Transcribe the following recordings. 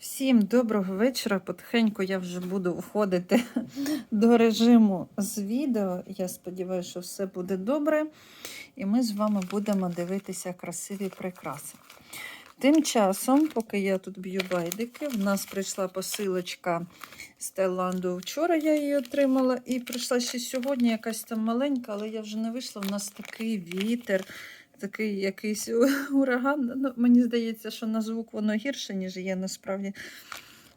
Всім доброго вечора. Потихеньку я вже буду входити до режиму з відео. Я сподіваюся, що все буде добре. І ми з вами будемо дивитися красиві прикраси. Тим часом, поки я тут б'ю байдики, в нас прийшла посилочка з Таїланду. Вчора я її отримала, і прийшла ще сьогодні якась там маленька, але я вже не вийшла. У нас такий вітер такий якийсь ураган. Ну, мені здається, що на звук воно гірше, ніж є насправді.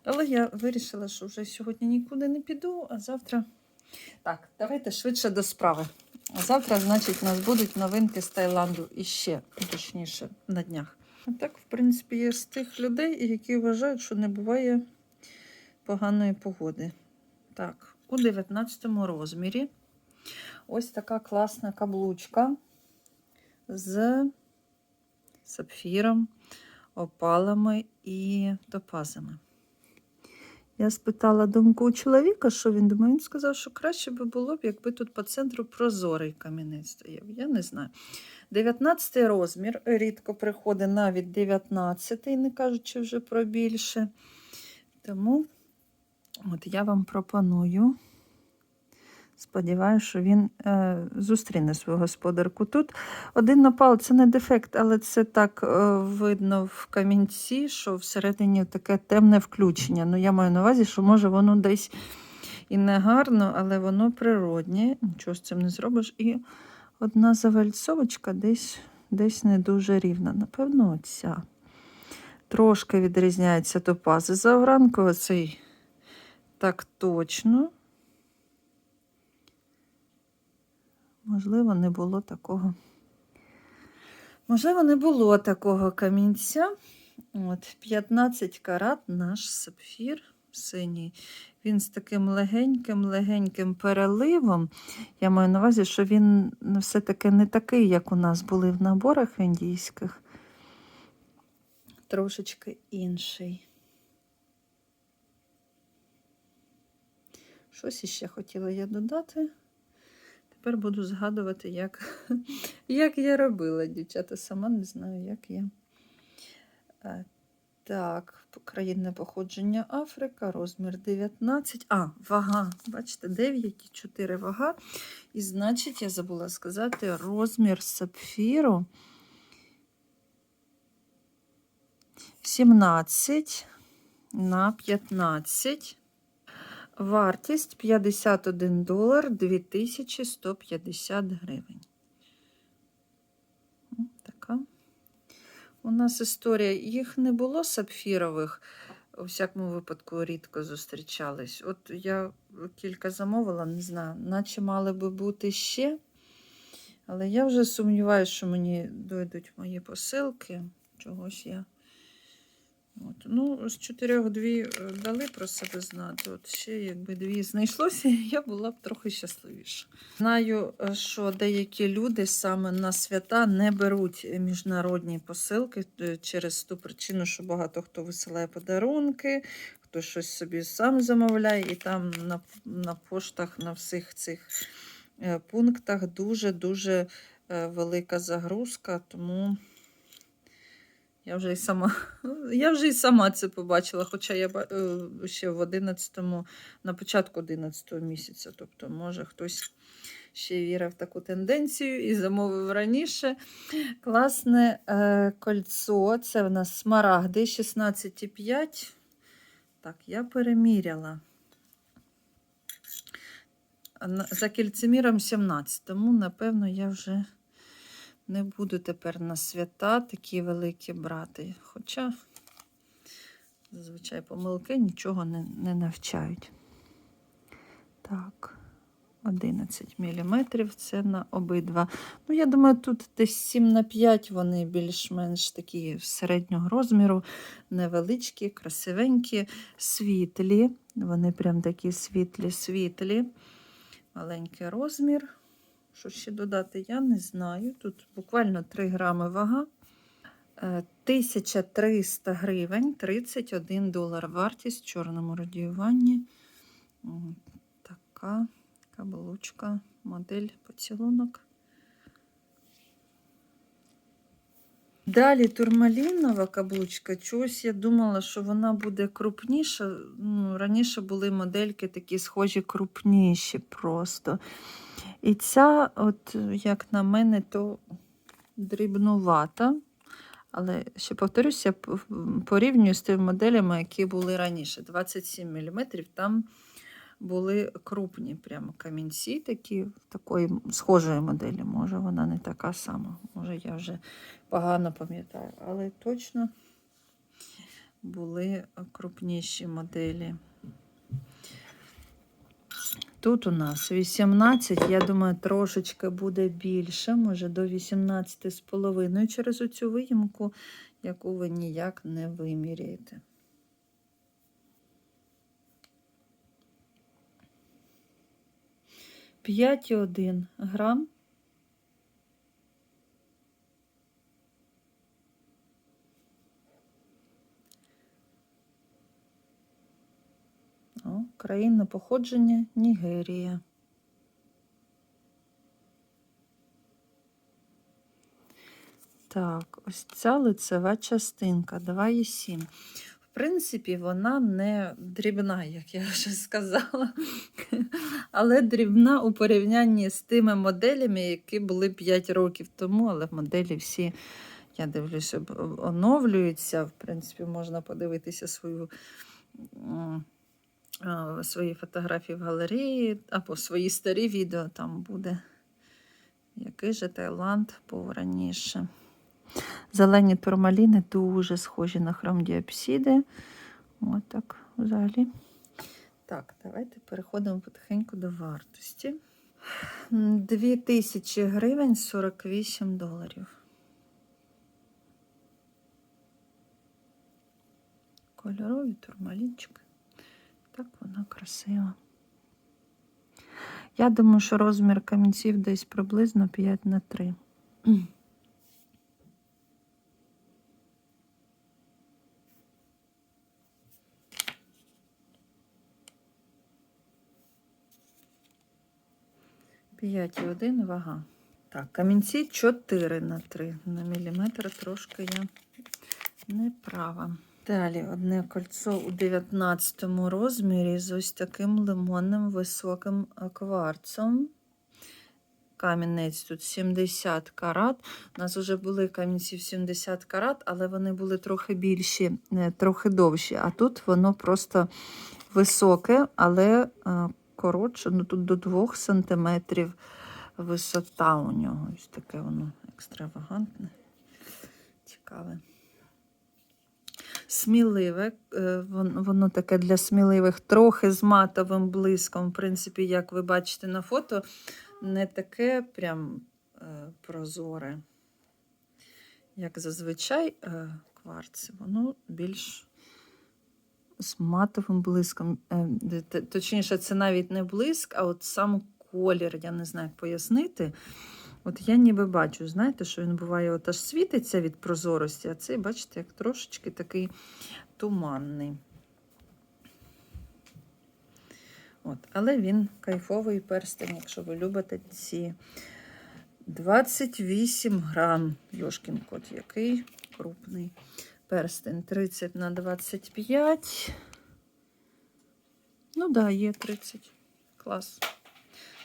Але я вирішила, що вже сьогодні нікуди не піду, а завтра. Так, давайте швидше до справи. Завтра, значить, у нас будуть новинки з Таїланду і ще, точніше, на днях. А так, в принципі, є з тих людей, які вважають, що не буває поганої погоди. Так, у 19 розмірі ось така класна каблучка з сапфіром, опалами і топазами. Я спитала думку у чоловіка, що він думає. Він сказав, що краще би було б, якби тут по центру прозорий камінець стояв. Я не знаю. 19 розмір, рідко приходить навіть 19, не кажучи вже про більше. Тому от я вам пропоную. Сподіваюся, що він е, зустріне свою господарку. Тут один напал це не дефект, але це так е, видно в камінці, що всередині таке темне включення. Ну, я маю на увазі, що може воно десь і не гарно, але воно природнє. Нічого з цим не зробиш. І одна завальцовочка десь, десь не дуже рівна. Напевно, оця. Трошки відрізняється топази. За огранку оцей так точно. Можливо, не було такого. Можливо, не було такого камінця. От, 15 карат наш сапфір синій. Він з таким легеньким-легеньким переливом. Я маю на увазі, що він ну, все-таки не такий, як у нас були в наборах індійських. Трошечки інший. Щось іще хотіла я додати. Тепер буду згадувати, як, як я робила, дівчата. Сама не знаю, як я. Е, Так, країнне походження Африка, розмір 19. А, вага. Бачите, 9,4 вага. І значить, я забула сказати, розмір сапфіру 17 на 15. Вартість 51 долар 2150 гривень. Така. У нас історія. Їх не було сапфірових, у всякому випадку рідко зустрічались. От я кілька замовила, не знаю, наче мали би бути ще. Але я вже сумніваюся, що мені дойдуть мої посилки. Чогось я. От. Ну, з чотирьох дві е, дали про себе знати. От ще якби дві знайшлося, я була б трохи щасливіша. Знаю, е, що деякі люди саме на свята не беруть міжнародні посилки е, через ту причину, що багато хто висилає подарунки, хто щось собі сам замовляє, і там на, на поштах, на всіх цих пунктах дуже-дуже е, велика загрузка, тому. Я вже і сама, я вже і сама це побачила, хоча я е, ще в 11-му, на початку 11 місяця. Тобто, може, хтось ще вірив в таку тенденцію і замовив раніше. Класне е, кольцо. Це в нас смарагди 16,5. Так, я переміряла. За кільцеміром 17, тому, напевно, я вже. Не буду тепер на свята такі великі брати. Хоча, зазвичай, помилки нічого не, не навчають. Так, 11 мм це на обидва. Ну, я думаю, тут десь 7 на 5 вони більш-менш такі середнього розміру, невеличкі, красивенькі, світлі. Вони прям такі світлі-світлі. Маленький розмір. Що ще додати, я не знаю. Тут буквально 3 грами вага. Е, 1300 гривень, 31 долар вартість в чорному радіюванні. Така каблучка, модель поцілунок. Далі турмалінова каблучка. Чогось я думала, що вона буде крупніша. Ну, раніше були модельки такі схожі, крупніші просто. І ця, от, як на мене, то дрібнувата. Але ще повторюся, порівнюю з тими моделями, які були раніше. 27 мм. Там були крупні прямо камінці, такі такої схожої моделі. Може, вона не така сама. Може, я вже погано пам'ятаю, але точно були крупніші моделі. Тут у нас 18, я думаю, трошечки буде більше, може до 18,5 через оцю виїмку, яку ви ніяк не виміряєте. П'ять і один грам. Країна походження Нігерія. Так, ось ця лицева частинка 2,7. В принципі, вона не дрібна, як я вже сказала, але дрібна у порівнянні з тими моделями, які були 5 років тому, але моделі всі, я дивлюся, оновлюються. В принципі, можна подивитися свою. Свої фотографії в галереї або свої старі відео там буде. Який же Таїланд був раніше. Зелені турмаліни дуже схожі на хромдіапсиди. От так взагалі. Так, давайте переходимо потихеньку до вартості. 2000 гривень 48 доларів. Кольорові турмалінчики. Так вона красива. Я думаю, що розмір камінців десь приблизно 5 на 3. П'ять і один вага. Так, камінці 4 на 3 на міліметр трошки я не права. Далі одне кольцо у 19 розмірі з ось таким лимонним високим е, кварцом. Камінець тут 70 карат. У нас вже були камінці в 70 карат, але вони були трохи більші, е, трохи довші. А тут воно просто високе, але е, коротше, ну тут до 2 см висота у нього. Ось таке воно екстравагантне, цікаве. Сміливе, е, воно таке для сміливих, трохи з матовим блиском. В принципі, як ви бачите на фото, не таке прям е, прозоре, як зазвичай е, кварци. Воно більш з матовим блиском. Точніше, це навіть не блиск, а от сам колір, я не знаю, як пояснити. От я ніби бачу, знаєте, що він буває, от аж світиться від прозорості, а цей, бачите, як трошечки такий туманний. От, але він кайфовий перстень, якщо ви любите ці 28 грам. Йошкін кот, який крупний перстень. 30 на 25. Ну, да, є 30. Клас.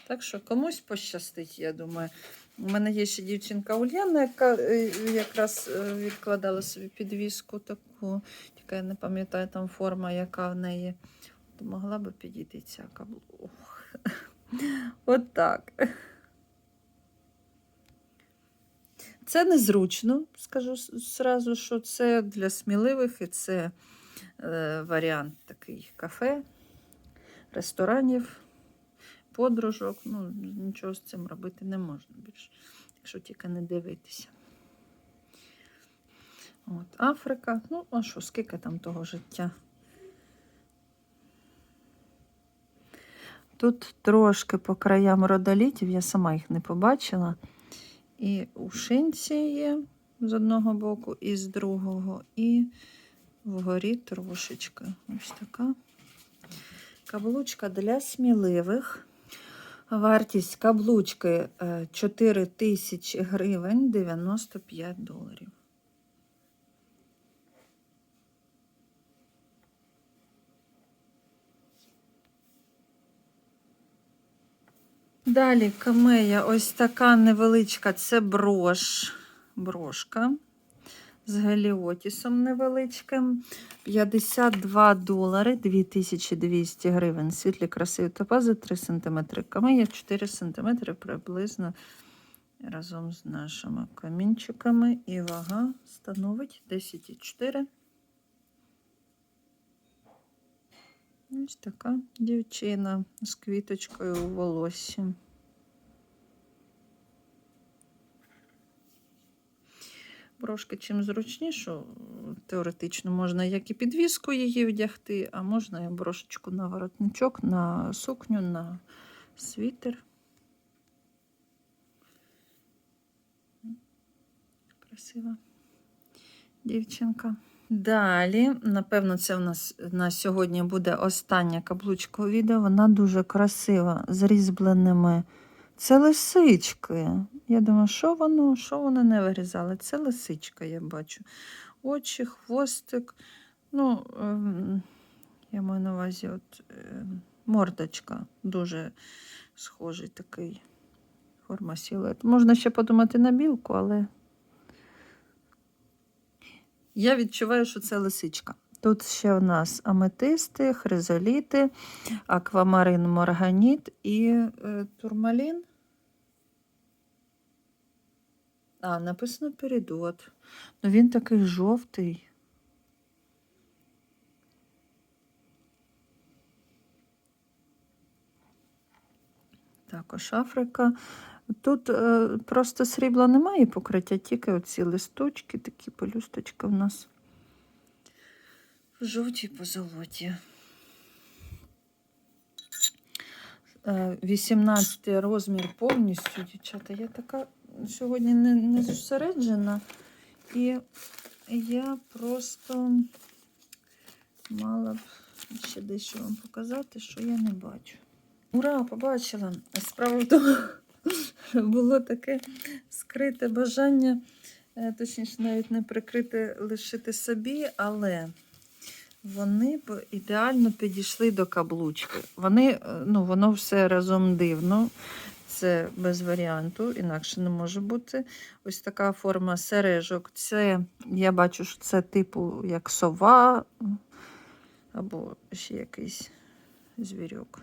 Так що комусь пощастить, я думаю. У мене є ще дівчинка Ульяна, яка е, якраз е, відкладала собі підвіску таку, тільки я не пам'ятаю там форма, яка в неї. То могла би підійти ця каблу. Ох. От так. Це незручно, скажу с- зразу, що це для сміливих і це е, варіант такий кафе, ресторанів, подружок. Ну, нічого з цим робити не можна більше, якщо тільки не дивитися. От, Африка, ну, а що, скільки там того життя? Тут трошки по краям родолітів, я сама їх не побачила. І у шинці є з одного боку, і з другого, і вгорі трошечки. Ось така. Каблучка для сміливих. Вартість каблучки е, 4 тисячі гривень 95 доларів. Далі камея ось така невеличка це брош, брошка з геліотісом невеличким. 52 долари, 2200 гривень. Світлі красиві топази 3 см. Камея 4 см приблизно разом з нашими камінчиками. І вага становить 10,4. Ось така дівчина з квіточкою у волоссі. Брошки чим зручніше, теоретично можна як і підвіску її вдягти, а можна і брошечку на воротничок, на сукню, на світер. Красива дівчинка. Далі, напевно, це у нас на сьогодні буде остання каблучка відео. Вона дуже красива, з різьбленими. Це лисички. Я думаю, що воно, що вони не вирізали? Це лисичка, я бачу. Очі, хвостик. Ну, ем, я маю на увазі от, ем, мордочка. Дуже схожий такий форма сілет. Можна ще подумати на білку, але я відчуваю, що це лисичка. Тут ще у нас аметисти, хризоліти, аквамарин, морганіт і е, турмалін. А, написано передот. Ну він такий жовтий. Також Африка. Тут е, просто срібла немає покриття, тільки оці листочки, такі пелюсточки в нас в жовтій позолоті. Е, 18 розмір повністю, дівчата. Я така сьогодні не, не зосереджена, і я просто мала б ще дещо вам показати, що я не бачу. Ура, побачила! Справа в тому, було таке скрите бажання, е, точніше, навіть не прикрите лишити собі, але вони б ідеально підійшли до каблучки. Вони, е, ну, воно все разом дивно. Це без варіанту, інакше не може бути. Ось така форма сережок. Це, я бачу, що це типу як сова або ще якийсь звірок.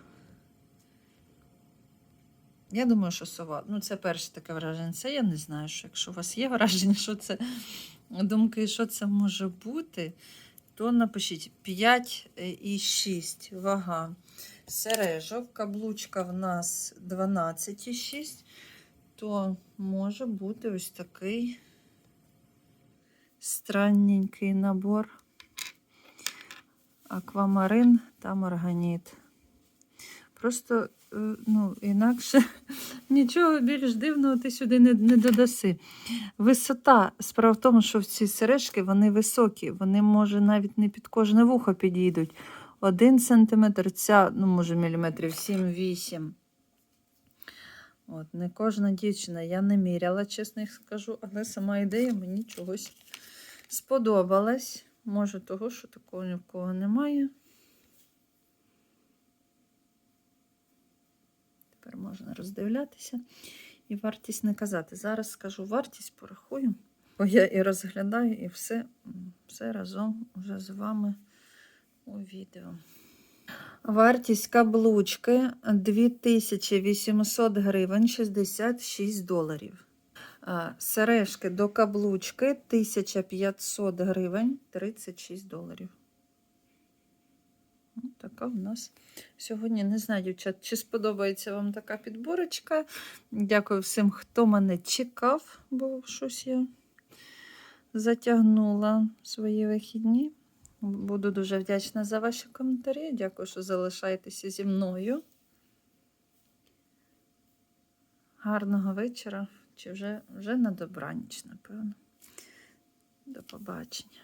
Я думаю, що сова. Ну, це перше таке враження. Це я не знаю, що якщо у вас є враження, що це думки, що це може бути, то напишіть 5 і 6 вага сережок. Каблучка в нас 12,6, то може бути ось такий странненький набор. Аквамарин та марганіт. Просто е, ну, інакше нічого більш дивного ти сюди не, не додаси. Висота, справа в тому, що в ці сережки вони високі, вони, може, навіть не під кожне вухо підійдуть. Один сантиметр, ця, ну, може, міліметрів 7-8. От, не кожна дівчина, я не міряла, чесно скажу, але сама ідея мені чогось сподобалась. Може, того, що такого ні в кого немає. Тепер можна роздивлятися і вартість не казати. Зараз скажу вартість, порахую, бо я і розглядаю, і все, все разом вже з вами у відео. Вартість каблучки 2800 гривень 66 доларів. Сережки до каблучки 1500 гривень 36 доларів. Ось Така в нас сьогодні. Не знаю, дівчат, чи сподобається вам така підборочка. Дякую всім, хто мене чекав, бо щось я затягнула свої вихідні. Буду дуже вдячна за ваші коментарі. Дякую, що залишаєтеся зі мною. Гарного вечора, чи вже, вже на добраніч, напевно. До побачення.